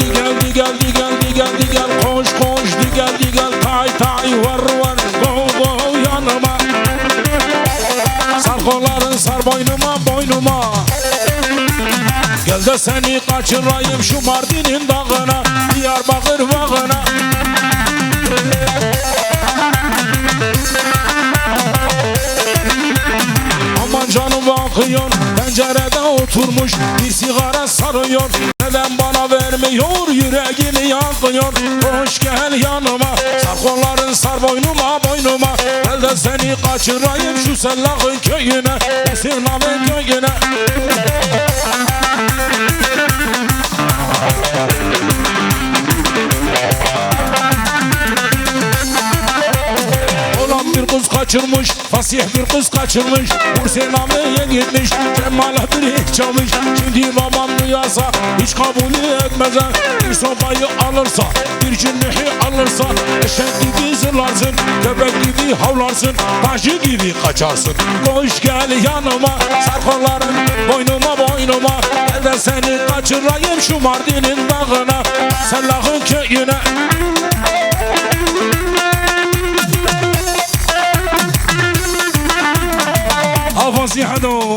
geldi geldi geldi geldi gel. Koş koş di geldi gel. Tay tay var var. Go go yanıma. Sar kolları sar boynuma boynuma. Gel de seni kaçırayım şu Mardin'in dağına Diyarbakır bağına Aman canım bakıyor pencerede oturmuş bir sigara sarıyor. Neden bana vermiyor? Yüreğimi yakıyor Hoş gel yanıma. Sar kolların sar boynuma boynuma. Gel de seni kaçırayım şu sellahın köyüne. Sinan'ın köyüne. Kız kaçırmış Fasih bir kız kaçırmış. Bursenameye gitmiş Kemal'e bir çalmış duyarsa Hiç kabul etmez ha. Bir sobayı alırsa Bir cünnühü alırsa Eşek gibi zırlarsın Köpek gibi havlarsın Taşı gibi kaçarsın. Koş gel yanıma Sar kolların boynuma boynuma. Gel de seni kaçırayım şu Mardin'in dağına. Sellahın köyüne. Afasiha do